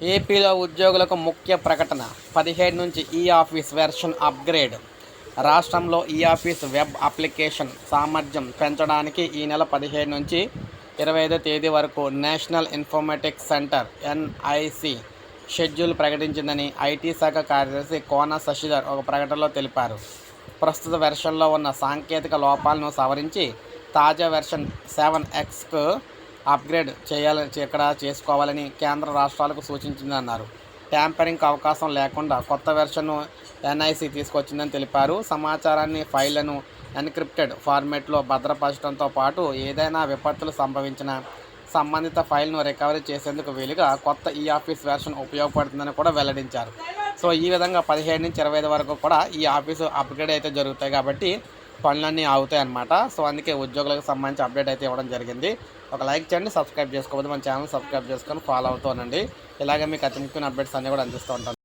ఏపీలో ఉద్యోగులకు ముఖ్య ప్రకటన. పదిహేడు నుంచి ఈ ఆఫీస్ వెర్షన్ అప్గ్రేడ్. రాష్ట్రంలో ఈ ఆఫీస్ వెబ్ అప్లికేషన్ సామర్థ్యం పెంచడానికి ఈ నెల పదిహేడు నుంచి ఇరవై ఐదో తేదీ వరకు national informatics centre NIC schedule ప్రకటించిందని IT శాఖ కార్యదర్శి కోన శశిధర్ ఒక ప్రకటనలో తెలిపారు. ప్రస్తుత వెర్షన్లో ఉన్న సాంకేతిక లోపాలను సవరించి తాజా వెర్షన్ సెవెన్ ఎక్స్కు అప్గ్రేడ్ చేయాలని ఇక్కడ చేసుకోవాలని కేంద్ర రాష్ట్రాలకు సూచించిందన్నారు. ట్యాంపరింగ్కి అవకాశం లేకుండా కొత్త వెర్షన్ను ఎన్ఐసి తీసుకొచ్చిందని తెలిపారు. సమాచారాన్ని ఫైళ్ళను ఎన్క్రిప్టెడ్ ఫార్మేట్లో భద్రపరచడంతో పాటు ఏదైనా విపత్తులు సంభవించిన సంబంధిత ఫైల్ను రికవరీ చేసేందుకు వీలుగా కొత్త ఈ ఆఫీస్ వెర్షన్ ఉపయోగపడుతుందని కూడా వెల్లడించారు. సో ఈ విధంగా పదిహేడు నుంచి ఇరవై వరకు కూడా ఈ ఆఫీసు అప్గ్రేడ్ అయితే జరుగుతాయి కాబట్టి పనులన్నీ ఆగుతాయి అన్నమాట. సో అందుకే ఉద్యోగులకు సంబంధించి అప్డేట్ అయితే ఇవ్వడం జరిగింది. ఒక లైక్ చేయండి సబ్స్క్రైబ్ చేసుకోవద్దు మన ఛానల్ సబ్స్క్రైబ్ చేసుకొని ఫాలో అవుతూ ఉండండి. ఇలాగే మీకు అతి ముఖ్యమైన అప్డేట్స్ అన్నీ కూడా అందిస్తూ ఉంటాను.